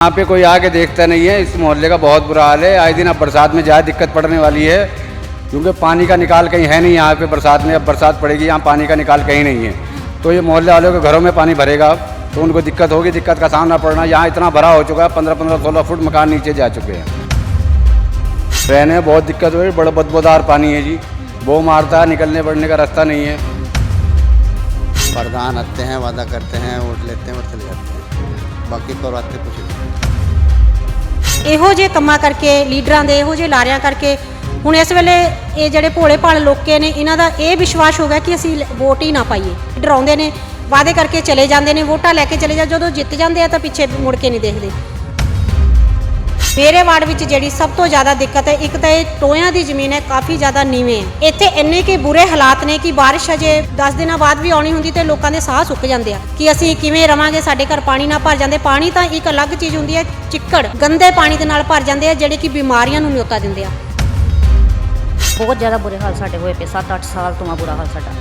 यहाँ पे कोई आके देखता नहीं है, इस मोहल्ले का बहुत बुरा हाल है। आए दिन अब बरसात में ज़्यादा दिक्कत पड़ने वाली है, क्योंकि पानी का निकाल कहीं है नहीं यहाँ पे बरसात में। अब बरसात पड़ेगी, यहाँ पानी का निकाल कहीं नहीं है। तो ये मोहल्ले वालों के घरों में पानी भरेगा तो उनको दिक्कत होगी, दिक्कत का सामना पड़ना। यहाँ इतना भरा हो चुका है, पंद्रह पंद्रह सोलह फुट मकान नीचे जा चुके हैं। रहने में बहुत दिक्कत हो रही बड़ा बदबोदार पानी है जी। वो मारता है, निकलने बढ़ने का रास्ता नहीं है। प्रधान आते हैं, वादा करते हैं, वोट लेते हैं और चले जाते हैं। बाकी करवाते कुछ नहीं। ਇਹੋ ਜਿਹੇ ਕੰਮਾਂ ਕਰਕੇ, ਲੀਡਰਾਂ ਦੇ ਇਹੋ ਜਿਹੇ ਲਾਰਿਆਂ ਕਰਕੇ, ਹੁਣ ਇਸ ਵੇਲੇ ਇਹ ਜਿਹੜੇ ਭੋਲੇ ਭਾਲ ਲੋਕੇ ਨੇ, ਇਹਨਾਂ ਦਾ ਇਹ ਵਿਸ਼ਵਾਸ ਹੋ ਗਿਆ ਕਿ ਅਸੀਂ ਵੋਟ ਹੀ ਨਾ ਪਾਈਏ। ਡਰਾਉਂਦੇ ਨੇ, ਵਾਅਦੇ ਕਰਕੇ ਚਲੇ ਜਾਂਦੇ ਨੇ, ਵੋਟਾਂ ਲੈ ਕੇ ਚਲੇ ਜਾ, ਜਦੋਂ ਜਿੱਤ ਜਾਂਦੇ ਆ ਤਾਂ ਪਿੱਛੇ ਮੁੜ ਕੇ ਨਹੀਂ ਦੇਖਦੇ। ਮੇਰੇ ਵਾਰਡ ਵਿੱਚ ਜਿਹੜੀ ਸਭ ਤੋਂ ਜ਼ਿਆਦਾ ਦਿੱਕਤ ਹੈ, ਇੱਕ ਤਾਂ ਇਹ ਟੋਇਆਂ ਦੀ ਜ਼ਮੀਨ ਹੈ, ਕਾਫੀ ਜ਼ਿਆਦਾ ਨੀਵੇਂ ਹੈ। ਇੱਥੇ ਇੰਨੇ ਕਿ ਬੁਰੇ ਹਾਲਾਤ ਨੇ ਕਿ ਬਾਰਿਸ਼ ਅਜੇ 10 ਦਿਨਾਂ ਬਾਅਦ ਵੀ ਆਉਣੀ ਹੁੰਦੀ ਤੇ ਲੋਕਾਂ ਦੇ ਸਾਹ ਸੁੱਕ ਜਾਂਦੇ ਆ। ਕਿ ਅਸੀਂ ਕਿਵੇਂ ਰਵਾਂਗੇ, ਸਾਡੇ ਘਰ ਪਾਣੀ ਨਾ ਭਰ ਜਾਂਦੇ। ਪਾਣੀ ਤਾਂ ਇੱਕ ਅਲੱਗ ਚੀਜ਼ ਹੁੰਦੀ ਹੈ, ਚਿੱਕੜ। ਗੰਦੇ ਪਾਣੀ ਦੇ ਨਾਲ ਭਰ ਜਾਂਦੇ ਆ, ਜਿਹੜੇ ਕਿ ਬਿਮਾਰੀਆਂ ਨੂੰ ਨਿਉਤਾ ਦਿੰਦੇ ਆ। ਬਹੁਤ ਜ਼ਿਆਦਾ ਬੁਰੇ ਹਾਲ ਸਾਡੇ ਹੋਏ ਪਏ 7-8 ਸਾਲ ਤੋਂ ਆ ਬੁਰਾ ਹਾਲ ਸਾਡਾ।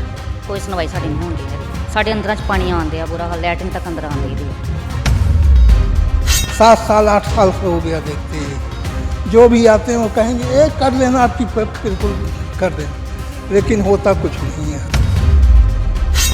ਕੋਈ ਸੁਣਵਾਈ ਸਾਡੀ ਨਹੀਂ ਹੁੰਦੀ ਹੈ ਸਾਡੇ ਅੰਦਰਾਂ 'ਚ ਪਾਣੀ ਆਉਂਦੇ ਆ ਬੁਰਾ ਹਾਲ ਲੈਟਰਿਨ ਤੱਕ ਅੰਦਰ ਆਉਂਦੀ ਹੈ सात साल आठ साल से हो गया देखते ही जो भी आते हैं वो कहेंगे ये कर देना आपकी प- बिल्कुल कर देना लेकिन होता कुछ नहीं है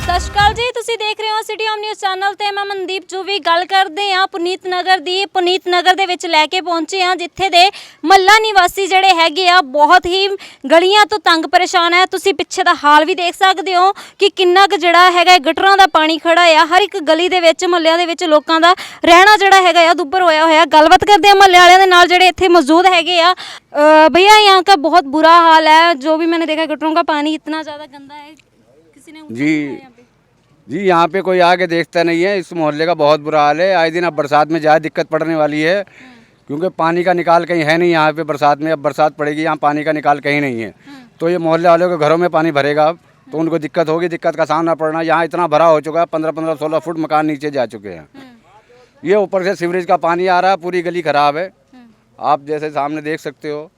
ਸਤਿ ਸ਼੍ਰੀ ਅਕਾਲ ਜੀ ਤੁਸੀਂ ਦੇਖ ਰਹੇ ਹੋ ਸਿਟੀ ਹੋਮ ਨਿਊਜ਼ ਚੈਨਲ ਤੇ ਮੈਂ ਮਨਦੀਪ ਜੂਵੀ ਗੱਲ ਕਰਦੇ ਹਾਂ ਪੁਨੀਤ ਨਗਰ ਦੀ ਪੁਨੀਤ ਨਗਰ ਦੇ ਵਿੱਚ ਲੈ ਕੇ ਪਹੁੰਚੇ ਹਾਂ ਜਿੱਥੇ ਦੇ ਮੱਲਾ ਨਿਵਾਸੀ ਜਿਹੜੇ ਹੈਗੇ ਆ ਬਹੁਤ ਹੀ ਗਲੀਆਂ ਤੋਂ ਤੰਗ ਪਰੇਸ਼ਾਨ ਹੈ ਤੁਸੀਂ ਪਿੱਛੇ ਦਾ ਹਾਲ ਵੀ ਦੇਖ ਸਕਦੇ ਹੋ ਕਿ ਕਿੰਨਾ ਕੁ ਜਿਹੜਾ ਹੈਗਾ ਹੈ, ਗਟਰਾਂ ਦਾ ਪਾਣੀ ਖੜਾ ਆ ਹਰ ਇੱਕ ਗਲੀ ਦੇ ਵਿੱਚ ਮਹੱਲਿਆਂ ਦੇ ਵਿੱਚ ਲੋਕਾਂ ਦਾ ਰਹਿਣਾ ਜਿਹੜਾ ਹੈਗਾ ਆ ਦੁੱਬਰ ਹੋਇਆ ਹੋਇਆ ਗੱਲਬਾਤ ਕਰਦੇ ਆ ਮਹੱਲੇ ਵਾਲਿਆਂ ਦੇ ਨਾਲ ਜਿਹੜੇ ਇੱਥੇ ਮੌਜੂਦ ਹੈਗੇ ਆ ਅ, भैया यहाँ का बहुत बुरा हाल है जो भी मैंने देखा गटरों का पानी इतना ज़्यादा गंदा है किसी ने उठा जी लिया यहाँ पे? जी यहाँ पे कोई आके देखता नहीं है। इस मोहल्ले का बहुत बुरा हाल है। आए दिन अब बरसात में ज़्यादा दिक्कत पड़ने वाली है क्योंकि पानी का निकाल कहीं है नहीं यहाँ पे बरसात में। अब बरसात पड़ेगी यहाँ पानी का निकाल कहीं नहीं है। तो ये मोहल्ले वालों के घरों में पानी भरेगा अब। तो उनको दिक्कत होगी दिक्कत का सामना पड़ना। यहाँ इतना भरा हो चुका है पंद्रह पंद्रह सोलह फुट मकान नीचे जा चुके हैं। ये ऊपर से सीवरेज का पानी आ रहा है पूरी गली खराब है। आप जैसे सामने देख सकते हो।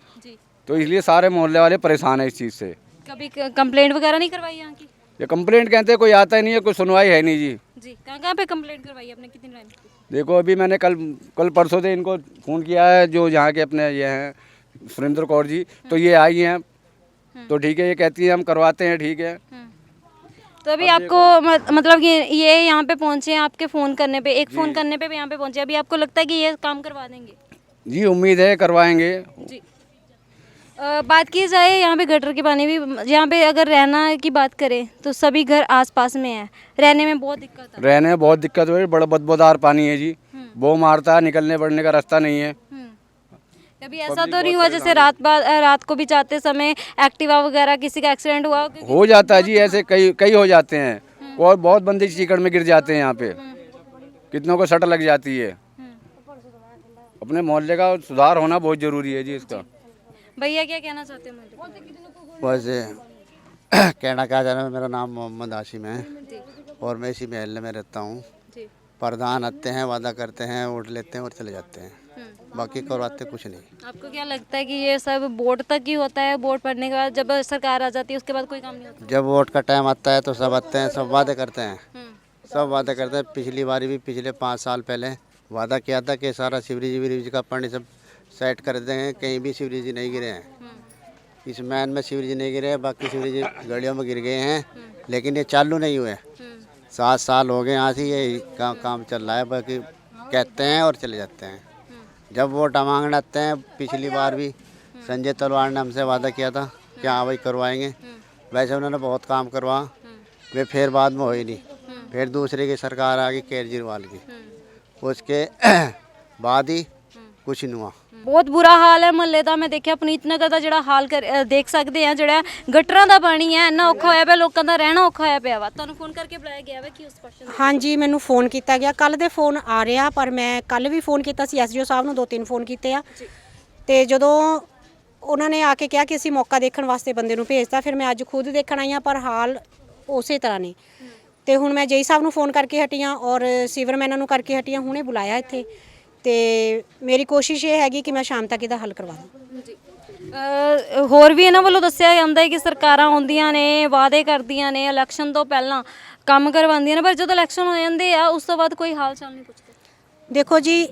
तो इसलिए सारे मोहल्ले वाले परेशान हैं इस चीज़ से। कभी कंप्लेंट वगैरह नहीं करवाई यहाँ की? ये कंप्लेंट कहते हैं कोई आता ही नहीं है कोई सुनवाई है नहीं जी। जी कहाँ कहाँ पे कंप्लेंट करवाई आपने? कितनी टाइम देखो अभी मैंने कल कल परसों से इनको फ़ोन किया है जो यहाँ के अपने ये हैं सुरेंद्र कौर जी तो ये आई हैं। तो ठीक है ये कहती है हम करवाते हैं ठीक है। तो अभी आपको मतलब ये ये यहाँ पे पहुँचे हैं आपके फ़ोन करने पे एक फ़ोन करने पे भी यहाँ पे पहुँचे अभी आपको लगता है कि ये काम करवा देंगे? जी उम्मीद है करवाएँगे। जी। बात की जाए यहाँ पे गटर के पानी भी यहाँ पे अगर रहना की बात करें तो सभी घर आसपास में है। रहने में बहुत दिक्कत है। रहने में बहुत दिक्कत हो रही बड़ा बदबूदार पानी है जी। वो मारता है निकलने बढ़ने का रास्ता नहीं है। हम्म। कभी ऐसा तो नहीं हुआ जैसे रात बाद रात को भी जाते समय एक्टिवा वगैरह किसी का एक्सीडेंट हुआ हो? हो जाता है जी ऐसे कई कई हो जाते हैं। और बहुत बंदे चीकड़ में गिर जाते हैं यहाँ पे। कितनों को सट लग जाती है। अपने मोहल्ले का सुधार होना बहुत ज़रूरी है जी इसका। भैया क्या कहना चाहते हैं वैसे कहना क्या जाना मेरा नाम मोहम्मद आशिम है और मैं इसी महल में रहता हूँ। प्रधान आते हैं वादा करते हैं वोट लेते हैं और चले जाते हैं। हम्म। बाकी करवाते कुछ नहीं। आपको क्या लगता है कि ये सब वोट तक ही होता है? वोट पड़ने के बाद जब सरकार आ जाती है उसके बाद कोई काम नहीं होता? जब वोट का टाइम आता है तो सब आते हैं सब वादे करते हैं। हम्म, सब वादे करते हैं। पिछली बारी भी पिछले पाँच साल पहले वादा किया था कि सारा सीवरेज वीवरेज का पानी सब सेट कर हैं कहीं भी सीवरेज नहीं गिरे हैं। हम्म, इस मैन में सीवरेज नहीं गिरे हैं बाकी सीवरेज गलियों में गिर गए हैं लेकिन ये चालू नहीं हुए। हम्म, सात साल हो गए यहाँ से ये काम काम चल रहा है बाकी कहते हैं और चले जाते हैं। जब वोट मांगने आते हैं पिछली बार भी संजय तलवार ने हमसे वादा किया था कि हाँ भाई करवाएँगे। वैसे उन्होंने बहुत काम करवा वे फिर बाद में हो ही नहीं फिर दूसरे की सरकार आ गई केजरीवाल की। उसके बाद ही कुछ नहीं हुआ। ਬਹੁਤ ਬੁਰਾ ਹਾਲ ਹੈ ਮਹੱਲੇ ਦਾ। ਮੈਂ ਦੇਖਿਆ ਪੁਨੀਤ ਨਗਰ ਦਾ ਜਿਹੜਾ ਹਾਲ ਕਰ- ਅ, ਦੇਖ ਸਕਦੇ ਆ ਜਿਹੜਾ ਗਟਰਾਂ ਦਾ ਪਾਣੀ ਹੈ ਇੰਨਾ ਔਖਾ ਹੋਇਆ ਪਿਆ ਲੋਕਾਂ ਦਾ ਰਹਿਣਾ ਔਖਾ ਹੋਇਆ ਪਿਆ ਵਾ। ਤੁਹਾਨੂੰ ਫੋਨ ਕਰਕੇ ਬੁਲਾਇਆ ਗਿਆ ਵਾ ਕਿ ਉਸ ਪਰਸਨ ਹਾਂਜੀ ਮੈਨੂੰ ਫੋਨ ਕੀਤਾ ਗਿਆ। ਕੱਲ ਦੇ ਫੋਨ ਆ ਰਿਹਾ ਪਰ ਮੈਂ ਕੱਲ ਵੀ ਫੋਨ ਕੀਤਾ ਸੀ ਐਸਜੀਓ ਸਾਹਿਬ ਨੂੰ ਦੋ ਤਿੰਨ ਫੋਨ ਕੀਤੇ ਆ। ਤੇ ਜਦੋਂ ਉਹਨਾਂ ਨੇ ਆ ਕੇ ਕਿਹਾ ਕਿ ਅਸੀਂ ਮੌਕਾ ਦੇਖਣ ਵਾਸਤੇ ਬੰਦੇ ਨੂੰ ਭੇਜਤਾ ਫਿਰ ਮੈਂ ਅੱਜ ਖੁਦ ਦੇਖਣ ਆਈ ਹਾਂ ਪਰ ਹਾਲ ਉਸੇ ਤਰ੍ਹਾਂ ਨੇ। ਤੇ ਹੁਣ ਮੈਂ ਜੇਈ ਸਾਹਿਬ ਨੂੰ ਫੋਨ ਕਰਕੇ ਹਟੀਆਂ ਔਰ ਸੀਵਰਮੈਨਾਂ ਨੂੰ ਕਰਕੇ ਹਟੀਆਂ ਹੁਣੇ ਬੁਲਾਇਆ ਇੱਥੇ। ਤੇ ਮੇਰੀ ਕੋਸ਼ਿਸ਼ ਇਹ ਹੈਗੀ ਕਿ ਮੈਂ ਸ਼ਾਮ ਤੱਕ ਇਹਦਾ ਹੱਲ ਕਰਵਾ ਦਾਂ। ਅ, ਹੋਰ ਵੀ ਇਹਨਾਂ ਵੱਲੋਂ ਦੱਸਿਆ ਜਾਂਦਾ ਹੈ ਕਿ ਸਰਕਾਰਾਂ ਆਉਂਦੀਆਂ ਨੇ ਵਾਅਦੇ ਕਰਦੀਆਂ ਨੇ ਇਲੈਕਸ਼ਨ ਤੋਂ ਪਹਿਲਾਂ ਕੰਮ ਕਰਵਾਉਂਦੀਆਂ ਨੇ ਪਰ ਜਦੋਂ ਇਲੈਕਸ਼ਨ ਹੋ ਜਾਂਦੇ ਆ ਉਸ ਤੋਂ ਬਾਅਦ ਕੋਈ ਹਾਲ ਚਾਲ ਨਹੀਂ ਪੁੱਛਦਾ। ਦੇਖੋ ਜੀ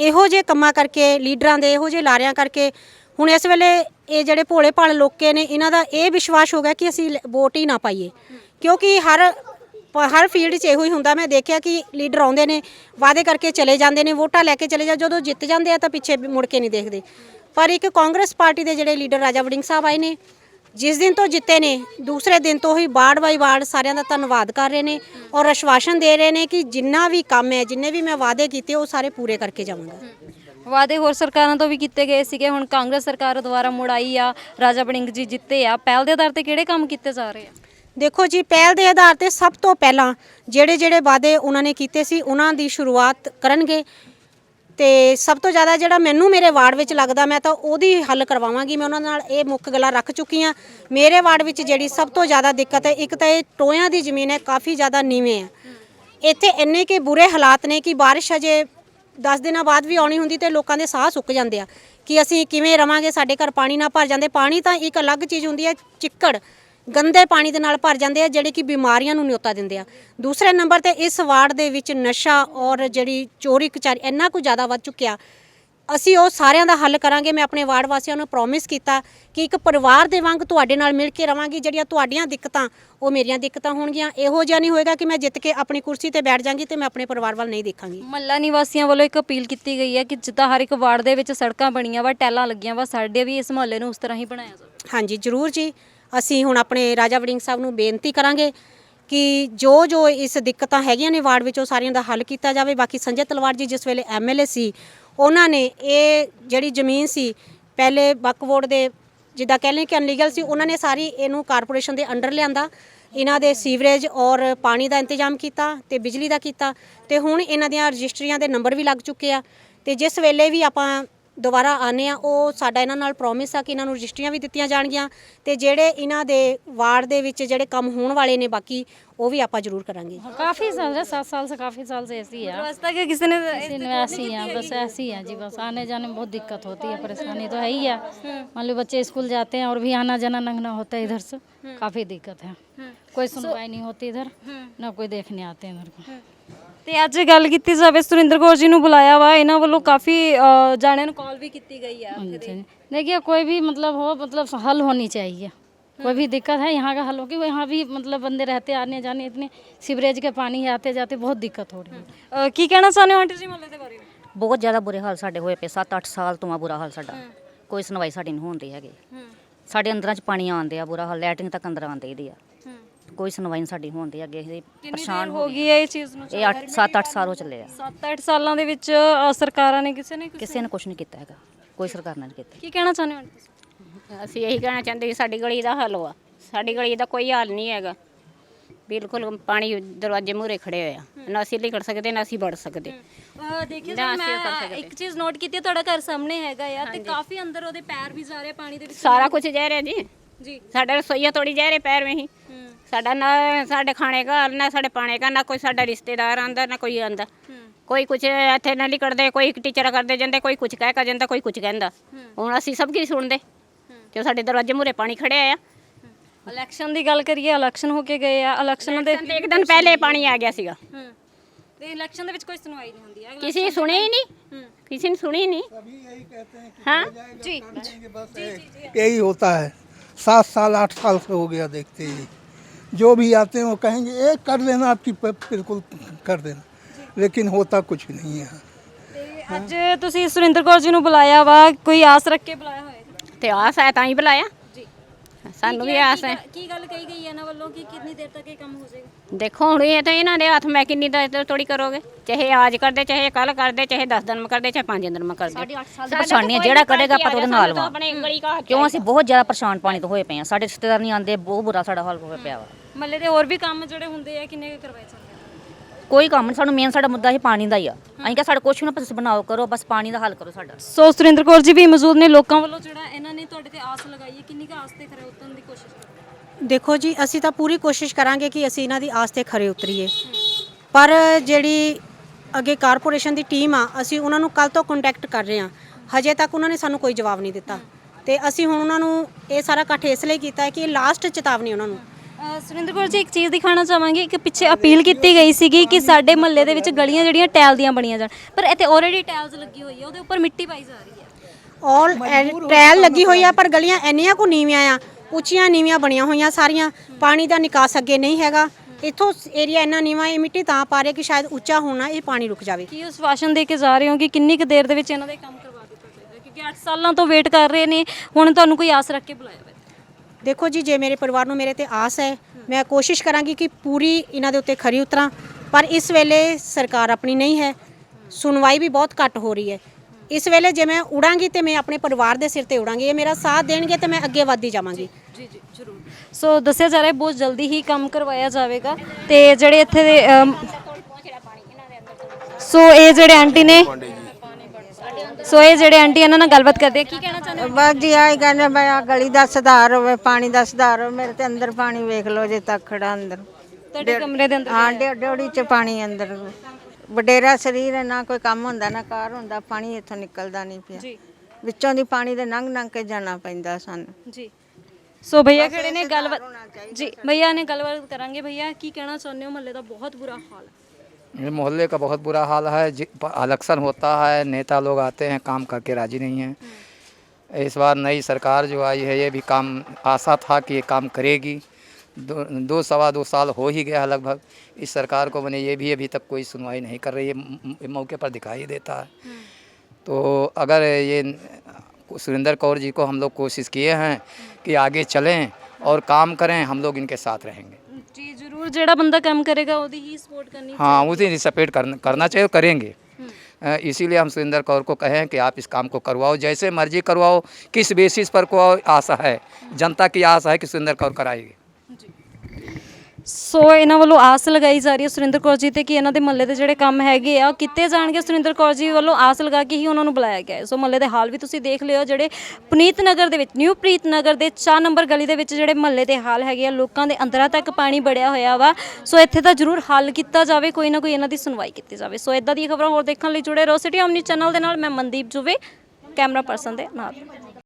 ਇਹੋ ਜਿਹੇ ਕੰਮਾਂ ਕਰਕੇ ਲੀਡਰਾਂ ਦੇ ਇਹੋ ਜਿਹੇ ਲਾਰਿਆਂ ਕਰਕੇ ਹੁਣ ਇਸ ਵੇਲੇ ਇਹ ਜਿਹੜੇ ਭੋਲੇ ਭਾਲੇ ਲੋਕੇ ਨੇ ਇਹਨਾਂ ਦਾ ਇਹ ਵਿਸ਼ਵਾਸ ਹੋ ਗਿਆ ਕਿ ਅਸੀਂ ਲ- ਵੋਟ ਹੀ ਨਾ ਪਾਈਏ। ਕਿਉਂਕਿ ਹਰ ਹਰ ਫੀਲਡ 'ਚ ਇਹੋ ਹੀ ਹੁੰਦਾ। ਮੈਂ ਦੇਖਿਆ ਕਿ ਲੀਡਰ ਆਉਂਦੇ ਨੇ, ਵਾਅਦੇ ਕਰਕੇ ਚਲੇ ਜਾਂਦੇ ਨੇ, ਵੋਟਾਂ ਲੈ ਕੇ ਚਲੇ ਜਾ, ਜਦੋਂ ਜਿੱਤ ਜਾਂਦੇ ਆ ਤਾਂ ਪਿੱਛੇ ਮੁੜ ਕੇ ਨਹੀਂ ਦੇਖਦੇ। ਪਰ ਇੱਕ ਕਾਂਗਰਸ ਪਾਰਟੀ ਦੇ ਜਿਹੜੇ ਲੀਡਰ ਰਾਜਾ ਵੜਿੰਗ ਸਾਹਿਬ ਆਏ ਨੇ, ਜਿਸ ਦਿਨ ਤੋਂ ਜਿੱਤੇ ਨੇ, ਦੂਸਰੇ ਦਿਨ ਤੋਂ ਹੀ ਵਾਰਡ ਬਾਈ ਵਾਰਡ ਸਾਰਿਆਂ ਦਾ ਧੰਨਵਾਦ ਕਰ ਰਹੇ ਨੇ ਔਰ ਆਸ਼ਵਾਸਨ ਦੇ ਰਹੇ ਨੇ ਕਿ ਜਿੰਨਾ ਵੀ ਕੰਮ ਹੈ, ਜਿੰਨੇ ਵੀ ਮੈਂ ਵਾਅਦੇ ਕੀਤੇ, ਉਹ ਸਾਰੇ ਪੂਰੇ ਕਰਕੇ ਜਾਵਾਂਗਾ ਵਾਅਦੇ ਹੋਰ ਸਰਕਾਰਾਂ ਤੋਂ ਵੀ ਕੀਤੇ ਗਏ ਸੀਗੇ। ਹੁਣ ਕਾਂਗਰਸ ਸਰਕਾਰ ਦੁਆਰਾ ਮੁੜ ਆਈ ਆ, ਰਾਜਾ ਵੜਿੰਗ ਜੀ ਜਿੱਤੇ ਆ। ਪਹਿਲ ਦੇ ਆਧਾਰ ਤੇ ਕਿਹੜੇ ਕੰਮ ਕੀਤੇ ਜਾ ਰਹੇ ਆ? ਦੇਖੋ ਜੀ, ਪਹਿਲ ਦੇ ਆਧਾਰ ਤੇ ਸਭ ਤੋਂ ਪਹਿਲਾਂ ਜਿਹੜੇ ਜਿਹੜੇ ਵਾਅਦੇ ਉਹਨਾਂ ਨੇ ਕੀਤੇ ਸੀ, ਉਹਨਾਂ ਦੀ ਸ਼ੁਰੂਆਤ ਕਰਨਗੇ। ਤੇ ਸਭ ਤੋਂ ਜ਼ਿਆਦਾ ਜਿਹੜਾ ਮੈਨੂੰ ਮੇਰੇ ਵਾਰਡ ਵਿੱਚ ਲੱਗਦਾ, ਮੈਂ ਤਾਂ ਉਹਦੀ ਹੱਲ ਕਰਵਾਵਾਂਗੀ, ਮੈਂ ਉਹਨਾਂ ਨਾਲ ਇਹ ਮੁੱਖ ਗੱਲਾਂ ਰੱਖ ਚੁੱਕੀ ਹਾਂ। ਮੇਰੇ ਵਾਰਡ ਵਿੱਚ ਜਿਹੜੀ ਸਭ ਤੋਂ ਜ਼ਿਆਦਾ ਦਿੱਕਤ ਹੈ, ਇੱਕ ਤਾਂ ਇਹ ਟੋਇਆਂ ਦੀ ਜ਼ਮੀਨ ਹੈ, ਕਾਫੀ ਜ਼ਿਆਦਾ ਨੀਵੇਂ ਹੈ। ਇੱਥੇ ਇੰਨੇ ਕਿ ਬੁਰੇ ਹਾਲਾਤ ਨੇ ਕਿ ਬਾਰਿਸ਼ ਅਜੇ 10 ਦਿਨਾਂ ਬਾਅਦ ਵੀ ਆਉਣੀ ਹੁੰਦੀ ਤੇ ਲੋਕਾਂ ਦੇ ਸਾਹ ਸੁੱਕ ਜਾਂਦੇ ਆ। ਕਿ ਅਸੀਂ ਕਿਵੇਂ ਰਵਾਂਗੇ, ਸਾਡੇ ਘਰ ਪਾਣੀ ਨਾ ਭਰ ਜਾਂਦੇ, ਪਾਣੀ ਤਾਂ ਇੱਕ ਅਲੱਗ ਚੀਜ਼ ਹੁੰਦੀ ਹੈ, ਚਿੱਕੜ। ਗੰਦੇ ਪਾਣੀ ਦੇ ਨਾਲ ਭਰ ਜਾਂਦੇ ਆ ਜਿਹੜੇ ਕਿ ਬਿਮਾਰੀਆਂ ਨੂੰ ਨਿਯੋਤਾ ਦਿੰਦੇ ਆ। ਦੂਸਰੇ ਨੰਬਰ ਤੇ ਇਸ ਵਾਰਡ ਦੇ ਵਿੱਚ ਨਸ਼ਾ ਔਰ ਜਿਹੜੀ ਚੋਰੀ ਕਚਾਰੀ ਇੰਨਾ ਕੁ ਜ਼ਿਆਦਾ ਵੱਧ ਚੁੱਕਿਆ। ਅਸੀਂ ਉਹ ਸਾਰਿਆਂ ਦਾ ਹੱਲ ਕਰਾਂਗੇ ਮੈਂ ਆਪਣੇ ਵਾਰਡ ਵਾਸੀਆਂ ਨੂੰ ਪ੍ਰੋਮਿਸ ਕੀਤਾ ਕਿ ਇੱਕ ਪਰਿਵਾਰ ਦੇ ਵਾਂਗ ਤੁਹਾਡੇ ਨਾਲ ਮਿਲ ਕੇ ਰਵਾਂਗੀ ਜਿਹੜੀਆਂ ਤੁਹਾਡੀਆਂ ਦਿੱਕਤਾਂ ਉਹ ਮੇਰੀਆਂ ਦਿੱਕਤਾਂ ਹੋਣਗੀਆਂ। ਇਹੋ ਜਿਹਾ ਨਹੀਂ ਹੋਏਗਾ ਕਿ ਮੈਂ ਜਿੱਤ ਕੇ ਆਪਣੀ ਕੁਰਸੀ ਤੇ ਬੈਠ ਜਾਾਂਗੀ ਤੇ ਮੈਂ ਆਪਣੇ ਪਰਿਵਾਰ ਵੱਲ ਨਹੀਂ ਦੇਖਾਂਗੀ। ਮੱਲਾ ਨਿਵਾਸੀਆਂ ਵੱਲੋਂ ਇੱਕ ਅਪੀਲ ਕੀਤੀ ਗਈ ਹੈ ਕਿ ਜਿੱਦਾਂ ਹਰ ਇੱਕ ਵਾਰਡ ਦੇ ਵਿੱਚ ਸੜਕਾਂ ਬਣੀਆਂ ਵਾ ਟੈਲਾਂ ਲੱਗੀਆਂ ਵਾ ਸਾਡੇ ਵੀ ਇਸ ਮੁਹੱਲੇ ਨੂੰ ਉਸ ਤਰ੍ਹਾਂ ਹੀ ਬਣਾਇਆ ਜਾਵੇ। ਹਾਂਜੀ ਜ਼ਰੂਰ ਜੀ। ਅਸੀਂ ਹੁਣ ਆਪਣੇ ਰਾਜਾ ਵੜਿੰਗ ਸਾਹਿਬ ਨੂੰ ਬੇਨਤੀ ਕਰਾਂਗੇ ਕਿ ਜੋ ਜੋ ਇਸ ਦਿੱਕਤਾਂ ਹੈਗੀਆਂ ਨੇ ਵਾਰਡ ਵਿੱਚ, ਉਹ ਸਾਰੀਆਂ ਦਾ ਹੱਲ ਕੀਤਾ ਜਾਵੇ। ਬਾਕੀ ਸੰਜੇ ਤਲਵਾਰ ਜੀ ਜਿਸ ਵੇਲੇ ਐਮਐਲਏ ਸੀ, ਉਹਨਾਂ ਨੇ ਇਹ ਜਿਹੜੀ ਜ਼ਮੀਨ ਸੀ, ਪਹਿਲੇ ਬਕਵੋਰਡ ਦੇ ਜਿੱਦਾਂ ਕਹਿੰਦੇ ਕਿ ਅਨਲੀਗਲ ਸੀ, ਉਹਨਾਂ ਨੇ ਸਾਰੀ ਇਹਨੂੰ ਕਾਰਪੋਰੇਸ਼ਨ ਦੇ ਅੰਡਰ ਲਿਆਂਦਾ। ਇਹਨਾਂ ਦੇ ਸੀਵਰੇਜ ਔਰ ਪਾਣੀ ਦਾ ਇੰਤਜ਼ਾਮ ਕੀਤਾ ਤੇ ਬਿਜਲੀ ਦਾ ਕੀਤਾ ਤੇ ਹੁਣ ਇਹਨਾਂ ਦੀਆਂ ਰਜਿਸਟਰੀਆਂ ਦੇ ਨੰਬਰ ਵੀ ਲੱਗ ਚੁੱਕੇ ਆ। ਤੇ ਜਿਸ ਵੇਲੇ ਵੀ ਆਪਾਂ ਦੁਬਾਰਾ ਆਨੇ ਆ ਉਹ ਸਾਡਾ ਇਹਨਾਂ ਨਾਲ ਪ੍ਰੋਮਿਸ ਆ ਕਿ ਇਹਨਾਂ ਨੂੰ ਰਜਿਸਟਰੀਆਂ ਵੀ ਦਿੱਤੀਆਂ ਜਾਣਗੀਆਂ ਤੇ ਜਿਹੜੇ ਇਹਨਾਂ ਦੇ ਵਾਰਡ ਦੇ ਵਿੱਚ ਜਿਹੜੇ ਕੰਮ ਹੋਣ ਵਾਲੇ ਨੇ ਬਾਕੀ ਉਹ ਵੀ ਆਪਾਂ ਜ਼ਰੂਰ ਕਰਾਂਗੇ काफ़ी साल है सात साल से काफ़ी साल से ऐसी है ਰਸਤਾ ਕਿ ਕਿਸੇ ਨੇ ऐसी ऐसी है बस ऐसी है जी बस आने जाने में बहुत दिक्कत होती है परेशानी तो है ही है मान लो बच्चे स्कूल जाते हैं और भी आना जाना नंगना होता है इधर से काफ़ी दिक्कत है कोई सुनवाई नहीं होती इधर ना कोई देखने आते हैं इधर को ਤੇ ਅੱਜ ਗੱਲ ਕੀਤੀ ਜਾਵੇ ਸੁਰਿੰਦਰ ਕੌਰ ਜੀ ਨੂੰ ਬੁਲਾਇਆ ਵਾ ਇਹਨਾਂ ਵੱਲੋਂ ਕਾਫੀ ਅ, ਜਾਣਿਆਂ ਨੂੰ ਕਾਲ ਵੀ ਕੀਤੀ ਗਈ ਆ अच्छा, देखिए कोई भी मतलब हो मतलब हल होनी चाहिए कोई भी दिक्कत है यहाँ का हल हो कि यहाँ भी मतलब बंदे रहते आने जाने इतने सीवरेज के पानी आते जाते बहुत दिक्कत हो रही है ਅ, ਕੀ ਕਹਿਣਾ ਚਾਹੁੰਦੇ ਹੋ ਆਂਟੀ ਜੀ ਮੁਹੱਲੇ ਦੇ ਬਾਰੇ ਬਹੁਤ ਜ਼ਿਆਦਾ ਬੁਰੇ ਹਾਲ ਸਾਡੇ ਹੋਏ ਪਏ 7-8 ਸਾਲ ਤੋਂ ਆ ਬੁਰਾ ਹਾਲ ਸਾਡਾ ਕੋਈ ਸੁਣਵਾਈ ਸਾਡੀ ਨਹੀਂ ਹੁੰਦੀ ਹੈਗੀ ਸਾਡੇ ਅੰਦਰਾਂ 'ਚ ਪਾਣੀ ਆਉਂਦੇ ਆ ਬੁਰਾ ਹਾਲ ਲੈਟਰਿੰਗ ਤੱਕ ਅੰਦਰ ਆਉਂਦੇ ਇਹਦੀ ਆ ਕੋਈ ਸੁਣਵਾਈ ਨਹੀਂ ਸਾਡੀ ਹੁੰਦੀ ਅੱਗੇ ਅਸੀਂ ਪਰੇਸ਼ਾਨ ਹੋ ਗਈ ਹੈ। ਇਹ ਚੀਜ਼ ਨੂੰ ਇਹ 8 7-8 ਸਾਲ ਹੋ ਚੱਲੇ ਆ। 7-8 ਸਾਲਾਂ ਦੇ ਵਿੱਚ ਅ, ਸਰਕਾਰਾਂ ਨੇ ਕਿਸੇ ਨੇ ਕਿਸੇ ਨੇ ਕੁਝ ਨਹੀਂ ਕੀਤਾ ਹੈਗਾ। ਕੋਈ ਸਰਕਾਰ ਨੇ ਨਹੀਂ ਕੀਤਾ। ਕੀ ਕਹਿਣਾ ਚਾਹੁੰਦੇ ਹੋ ਆਂਟੀ? ਅਸੀਂ ਇਹੀ ਕਹਿਣਾ ਚਾਹੁੰਦੇ ਕਿ ਸਾਡੀ ਗਲੀ ਦਾ ਹੱਲ ਵਾ। ਸਾਡੀ ਗਲੀ ਦਾ ਕੋਈ ਹੱਲ ਨਹੀਂ ਹੈਗਾ। ਬਿਲਕੁਲ ਪਾਣੀ ਦਰਵਾਜ਼ੇ ਮੂਹਰੇ ਖੜੇ ਹੋਏ ਆ। ਨਾ ਅਸੀਂ ਨਿਕਲ ਸਕਦੇ ਨਾ ਅਸੀਂ ਵੜ ਸਕਦੇ। ਅ, ਦੇਖਿਓ ਨਾ ਸਰ ਅਸੀਂ ਉਹ ਕਰ ਮੈਂ ਸਕਦੇ। ਇੱਕ ਚੀਜ਼ ਨੋਟ ਕੀਤੀ ਹੈ, ਤੁਹਾਡਾ ਘਰ ਸਾਹਮਣੇ ਹੈਗਾ ਆ ਤੇ ਕਾਫੀ ਅੰਦਰ ਉਹਦੇ ਪੈਰ ਵੀ ਜਾ ਰਹੇ ਪਾਣੀ ਦੇ ਵਿੱਚ ਸਾਰਾ ਕੁਝ ਜ਼ਹਿਰ ਹੈ ਜੀ। ਜੀ। ਸਾਡਾ ਰਸੋਈਆ ਤੋੜੀ ਜਾ ਰਹੇ ਪੈਰ ਵਿੱਚ ਹੀ। ਸਾਡਾ ਨਾ ਸਾਡੇ ਖਾਣੇ ਦਾ ਹਾਲ ਨਾ ਸਾਡੇ ਪਾਣੇ ਦਾ ਨਾ ਕੋਈ ਸਾਡਾ ਰਿਸ਼ਤੇਦਾਰ ਆਂਦਾ ਨਾ ਕੋਈ ਆਂਦਾ ਕੋਈ ਕੁਝ ਇੱਥੇ ਨਾ ਨਿਕਲਦੇ ਕੋਈ ਟੀਚਰ ਕਰਦੇ ਜਾਂਦੇ ਕੋਈ ਕੁਝ ਕਹਿ ਕੇ ਜਾਂਦਾ ਕੋਈ ਕੁਝ ਕਹਿੰਦਾ ਹੁਣ ਅਸੀਂ ਸਭ ਕੀ ਸੁਣਦੇ ਕਿ ਸਾਡੇ ਦਰਵਾਜ਼ੇ ਮੂਹਰੇ ਪਾਣੀ ਖੜਿਆ ਆ ਇਲੈਕਸ਼ਨ ਦੀ ਗੱਲ ਕਰੀਏ ਇਲੈਕਸ਼ਨ ਹੋ ਕੇ ਗਏ ਆ ਇਲੈਕਸ਼ਨ ਦੇ ਇੱਕ ਦਿਨ ਪਹਿਲੇ ਪਾਣੀ ਆ ਗਿਆ ਸੀਗਾ ਹੂੰ। ਤੇ ਇਲੈਕਸ਼ਨ ਦੇ ਵਿੱਚ ਕੋਈ ਸੁਣਵਾਈ ਨਹੀਂ ਹੁੰਦੀ ਹੈ ਕਿਸੇ ਨੇ ਸੁਣੀ ਹੀ ਨਹੀਂ ਕਿਸੇ ਨੇ ਸੁਣੀ ਹੀ ਨਹੀਂ हाँ ਜੀ यही होता है सात साल आठ साल से हो गया देखते ही जो भी आते हैं वो कहेंगे ये कर देना आपकी प- बिल्कुल कर देना लेकिन होता कुछ नहीं है ਤੇ ਅੱਜ ਤੁਸੀਂ ਸੁਰਿੰਦਰ ਕੌਰ ਜੀ ਨੂੰ ਬੁਲਾਇਆ ਵਾ ਕੋਈ ਆਸ ਰੱਖ ਕੇ ਬੁਲਾਇਆ ਹੋਇਆ ਤੇ ਆਸ ਹੈ ਤਾਂ ਹੀ ਬੁਲਾਇਆ ਜੀ ਸਾਨੂੰ ਵੀ ਆਸ ਹੈ। ਕੀ ਗੱਲ ਕਹੀ ਗਈ ਹੈ ਇਹਨਾਂ ਵੱਲੋਂ ਕਿ ਕਿੰਨੀ ਦੇਰ ਤੱਕ ਇਹ ਕੰਮ ਹੋ ਜਾਏਗਾ? ਦੇਖੋ ਹੁਣ ਇਹ ਤਾਂ ਇਹਨਾਂ ਦੇ ਹੱਥ ਮੈਂ ਕਿੰਨੀ ਦਾ ਥੋੜੀ ਕਰੋਗੇ? ਚਾਹੇ ਅੱਜ ਕਰਦੇ ਚਾਹੇ ਕੱਲ ਕਰਦੇ ਚਾਹੇ 10 ਦਿਨ ਮੈਂ ਕਰਦੇ ਚਾਹੇ 5 ਦਿਨ ਮੈਂ ਕਰਦੇ। ਸਾਡੀ 8 ਸਾਲ ਦੀ ਪਰੇਸ਼ਾਨੀ ਹੈ ਜਿਹੜਾ ਕਰੇਗਾ ਆਪਾਂ ਉਹਦੇ ਨਾਲ ਵਾ। ਆਪਣੇ ਗਲੀ ਕਾ ਕਿਉਂ? ਅਸੀਂ ਬਹੁਤ ਜ਼ਿਆਦਾ ਪਰੇਸ਼ਾਨ ਪਾਣੀ ਤੋਂ ਹੋਏ ਪਏ ਆ ਸਾਡੇ ਰਿਸ਼ਤੇਦਾਰ ਨਹੀਂ ਆਉਂਦੇ ਬਹੁਤ ਬੁਰਾ ਸਾਡਾ ਹਾਲ ਹੋਇਆ ਪਿਆ ਵਾ। ਮੱਲੇ ਦੇ ਹੋਰ ਵੀ ਕੰਮ ਜਿਹੜੇ ਹੁੰਦੇ ਆ ਕਿੰਨੇ ਕਰਵਾਏ ਆ ਕੋਈ ਕੰਮ ਨਹੀਂ ਸਾਨੂੰ ਮੇਨ ਸਾਡਾ ਮੁੱਦਾ ਹੀ ਪਾਣੀ ਦਾ ਹੀ ਆ। ਅਸੀਂ ਕਿਹਾ ਸਾਡਾ ਕੁਛ ਨਾ ਬਸ ਬਣਾਓ ਕਰੋ ਬਸ ਪਾਣੀ ਦਾ ਹੱਲ ਕਰੋ ਸਾਡਾ। ਸੋ ਸੁਰਿੰਦਰ ਕੌਰ ਜੀ ਵੀ ਮੌਜੂਦ ਨੇ ਲੋਕਾਂ ਵੱਲੋਂ ਜਿਹੜਾ ਇਹਨਾਂ ਨੇ ਤੁਹਾਡੇ ਤੇ ਆਸ ਲਗਾਈ ਹੈ ਕਿੰਨੀ ਕੁ ਆਸ ਤੇ ਖਰੇ ਉਤਰਨ ਦੀ ਕੋਸ਼ਿਸ਼ ਦੇਖੋ ਜੀ ਅਸੀਂ ਤਾਂ ਪੂਰੀ ਕੋਸ਼ਿਸ਼ ਕਰਾਂਗੇ ਕਿ ਅਸੀਂ ਇਹਨਾਂ ਦੀ ਆਸ ਤੇ ਖਰੇ ਉਤਰੀਏ। ਪਰ ਜਿਹੜੀ ਅੱਗੇ ਕਾਰਪੋਰੇਸ਼ਨ ਦੀ ਟੀਮ ਆ ਅਸੀਂ ਉਹਨਾਂ ਨੂੰ ਕੱਲ ਤੋਂ ਕੰਟੈਕਟ ਕਰ ਰਹੇ ਹਾਂ। ਹਜੇ ਤੱਕ ਉਹਨਾਂ ਨੇ ਸਾਨੂੰ ਕੋਈ ਜਵਾਬ ਨਹੀਂ ਦਿੱਤਾ। ਤੇ ਅਸੀਂ ਹੁਣ ਉਹਨਾਂ ਨੂੰ ਇਹ ਸਾਰਾ ਇਕੱਠ ਇਸ ਲਈ ਕੀਤਾ ਹੈ ਕਿ ਇਹ ਲਾਸਟ ਚੇਤਾਵਨੀ ਉਹਨਾਂ ਨੂੰ ਸੁਰਿੰਦਰ ਕੌਰ ਜੀ ਇੱਕ ਚੀਜ਼ ਦਿਖਾਣਾ ਚਾਹਾਂਗੇ ਕਿ ਪਿੱਛੇ ਅਪੀਲ ਕੀਤੀ ਗਈ ਸੀਗੀ ਕਿ ਸਾਡੇ ਮਹੱਲੇ ਦੇ ਵਿੱਚ ਗਲੀਆਂ ਜਿਹੜੀਆਂ ਟਾਇਲ ਦੀਆਂ ਬਣੀਆਂ ਜਾਣ। ਪਰ ਇੱਥੇ ਆਲਰੇਡੀ ਟਾਇਲਸ ਲੱਗੀ ਹੋਈ ਹੈ ਉਹਦੇ ਉੱਪਰ ਮਿੱਟੀ ਪਾਈ ਜਾ ਰਹੀ ਹੈ ਔਰ ਟ੍ਰੈਲ ਲੱਗੀ ਹੋਈ ਆ ਪਰ ਗਲੀਆਂ ਇੰਨੀਆਂ ਕੁ ਨੀਵੀਆਂ ਆ ਉੱਚੀਆਂ ਨੀਵੀਆਂ ਬਣੀਆਂ ਹੋਈਆਂ ਸਾਰੀਆਂ ਪਾਣੀ ਦਾ ਨਿਕਾਸ ਅੱਗੇ ਨਹੀਂ ਹੈਗਾ। ਇੱਥੋਂ ਏਰੀਆ ਇੰਨਾ ਨੀਵਾਂ ਇਹ ਮਿੱਟੀ ਤਾਂ ਪਾ ਰਹੇ ਕਿ ਸ਼ਾਇਦ ਉੱਚਾ ਹੋਣਾ ਇਹ ਪਾਣੀ ਰੁਕ ਜਾਵੇ। ਕੀ ਉਸ ਵਾਸ਼ਨ ਦੇ ਕੇ ਜਾ ਰਹੇ ਹੋ ਕਿ ਕਿੰਨੀ ਕੁ ਦੇਰ ਦੇ ਵਿੱਚ ਇਹਨਾਂ ਦੇ ਕੰਮ ਕਰਵਾ ਦਿੱਤਾ ਜਾਏਗਾ? ਕਿਉਂਕਿ 8 ਸਾਲਾਂ ਤੋਂ ਵੇਟ ਕਰ ਰਹੇ ਨੇ ਹੁਣ ਤੁਹਾਨੂੰ ਕੋਈ ਆਸ ਰੱਖ ਕੇ ਬੁਲਾਇਆ। ਦੇਖੋ ਜੀ ਜੇ ਮੇਰੇ ਪਰਿਵਾਰ ਨੂੰ ਮੇਰੇ ਤੇ ਆਸ ਹੈ ਮੈਂ ਕੋਸ਼ਿਸ਼ ਕਰਾਂਗੀ ਕਿ ਪੂਰੀ ਇਹਨਾਂ ਦੇ ਉੱਤੇ ਖਰੀ ਉਤਰਾਂ ਪਰ ਇਸ ਵੇਲੇ ਸਰਕਾਰ ਆਪਣੀ ਨਹੀਂ ਹੈ। ਸੁਣਵਾਈ ਵੀ ਬਹੁਤ ਘੱਟ ਹੋ ਰਹੀ ਹੈ। ਇਸ ਵੇਲੇ ਜੇ ਮੈਂ ਉੜਾਂਗੀ ਤੇ ਮੈਂ ਆਪਣੇ ਪਰਿਵਾਰ ਦੇ ਸਿਰ ਤੇ ਉੜਾਂਗੀ ਇਹ ਮੇਰਾ ਸਾਥ ਦੇਣਗੇ ਤੇ ਮੈਂ ਅੱਗੇ ਵਧਦੀ ਜਾਵਾਂਗੀ। ਜੀ ਜੀ ਜ਼ਰੂਰ। ਸੋ ਦੱਸਿਆ ਜਾ ਰਿਹਾ ਬਹੁਤ ਜਲਦੀ ਹੀ ਕੰਮ ਕਰਵਾਇਆ ਜਾਵੇਗਾ ਤੇ ਜਿਹੜੇ ਇੱਥੇ ਦੇ ਅਮ, ਸੋ ਇਹ ਜਿਹੜੇ ਆਂਟੀ ਨੇ ਸੋ ਇਹ ਜਿਹੜੇ ਆਂਟੀ ਇਹਨਾਂ ਨਾਲ ਗੱਲਬਾਤ ਕਰਦੇ ਆ ਕੀ ਕਹਿਣਾ ਚਾਹੁੰਦੇ ਹੋ? ਬਸ ਜੀ ਆਈ ਕਹਿੰਦੇ ਮੈਂ ਆ ਗਲੀ ਦਾ ਸੁਧਾਰ ਹੋਵੇ ਪਾਣੀ ਦਾ ਸੁਧਾਰ ਹੋਵੇ ਮੇਰੇ ਤੇ ਅੰਦਰ ਪਾਣੀ ਵੇਖ ਲਓ ਜੇ ਤੱਕ ਖੜਾ ਅੰਦਰ। ਤੁਹਾਡੇ ਕਮਰੇ ਦੇ ਅੰਦਰ ਹਾਂ ਡੇ- ਡਿਉੜੀ ਚ ਪਾਣੀ ਅੰਦਰ। ਵਡੇਰਾ ਸਰੀਰ ਹੈ ਨਾ ਕੋਈ ਕੰਮ ਹੁੰਦਾ ਨਾ ਕਾਰ ਹੁੰਦਾ ਪਾਣੀ ਇੱਥੋਂ ਨਿਕਲਦਾ ਨਹੀਂ ਪਿਆ। ਜੀ। ਵਿੱਚੋਂ ਦੀ ਪਾਣੀ ਦੇ ਨੰਗ ਨੰਗ ਕੇ ਜਾਣਾ ਪੈਂਦਾ ਸਾਨੂੰ। ਜੀ। ਸੋ ਭਈਆ ਖੜੇ ਨੇ ਗੱਲਬਾਤ ਜੀ ਭਈਆ ਨੇ ਗੱਲਬਾਤ ਕਰਾਂਗੇ। ਭਈਆ ਕੀ ਕਹਿਣਾ ਚਾਹੁੰਦੇ ਹੋ? ਮਹੱਲੇ ਦਾ ਬਹੁਤ ਬੁਰਾ ਹਾਲ ਹੈ। ये मोहल्ले का बहुत बुरा हाल है इलेक्शन होता है नेता लोग आते हैं काम करके राज़ी नहीं हैं। इस बार नई सरकार जो आई है ये भी काम आशा था कि ये काम करेगी। दो, दो सवा दो साल हो ही गया लगभग। इस सरकार को मैंने ये भी अभी तक कोई सुनवाई नहीं कर रही है मौके पर दिखाई देता है। तो अगर ये सुरेंद्र कौर जी को हम लोग कोशिश किए हैं कि आगे चलें और काम करें हम लोग इनके साथ रहेंगे। ਜੀ ਜ਼ਰੂਰ ਜਿਹੜਾ ਬੰਦਾ ਕੰਮ ਕਰੇਗਾ ਉਹਦੀ ही सपोर्ट करनी हाँ उसी सपोर्ट करना करना चाहिए और करेंगे अ, इसीलिए हम सुरेंद्र कौर को कहें कि आप इस काम को करवाओ जैसे मर्जी करवाओ किस बेसिस पर को आशा है जनता की आशा है कि सुरेंद्र कौर कराएगी ਸੋ ਇਹਨਾਂ ਵੱਲੋਂ ਆਸ ਲਗਾਈ ਜਾ ਰਹੀ ਹੈ ਸੁਰਿੰਦਰ ਕੌਰ ਜੀ ਤੇ ਕਿ ਇਹਨਾਂ ਦੇ ਮਹੱਲੇ ਦੇ ਜਿਹੜੇ ਕੰਮ ਹੈਗੇ ਆ, ਉਹ ਕੀਤੇ ਜਾਣਗੇ। ਸੁਰਿੰਦਰ ਕੌਰ ਜੀ ਵੱਲੋਂ ਆਸ ਲਗਾ ਕੇ ਹੀ ਉਹਨਾਂ ਨੂੰ ਬੁਲਾਇਆ ਗਿਆ ਹੈ। ਸੋ ਮਹੱਲੇ ਦੇ ਹਾਲ ਵੀ ਤੁਸੀਂ ਦੇਖ ਲਿਓ, ਜਿਹੜੇ ਪਨੀਤ ਨਗਰ ਦੇ ਵਿੱਚ, ਨਿਊ ਪ੍ਰੀਤ ਨਗਰ ਦੇ 4 ਨੰਬਰ ਗਲੀ ਦੇ ਵਿੱਚ ਜਿਹੜੇ ਮਹੱਲੇ ਦੇ ਹਾਲ ਹੈਗੇ ਆ, ਲੋਕਾਂ ਦੇ ਅੰਦਰਾਂ ਤੱਕ ਪਾਣੀ ਬੜਿਆ ਹੋਇਆ ਵਾ। ਸੋ ਇੱਥੇ ਤਾਂ ਜ਼ਰੂਰ ਹੱਲ ਕੀਤਾ ਜਾਵੇ, ਕੋਈ ਨਾ ਕੋਈ ਇਹਨਾਂ ਦੀ ਸੁਣਵਾਈ ਕੀਤੀ ਜਾਵੇ। ਸੋ ਇਦਾਂ ਦੀਆਂ ਖਬਰਾਂ ਹੋਰ ਦੇਖਣ ਲਈ ਜੁੜੇ ਰਹੋ ਸਿਟੀ ਆਮਨੀ ਚੈਨਲ ਦੇ ਨਾਲ। ਮੈਂ ਮਨਦੀਪ ਜੁਵੇ, ਕੈਮਰਾ ਪਰਸਨ ਦੇ ਨਾਲ।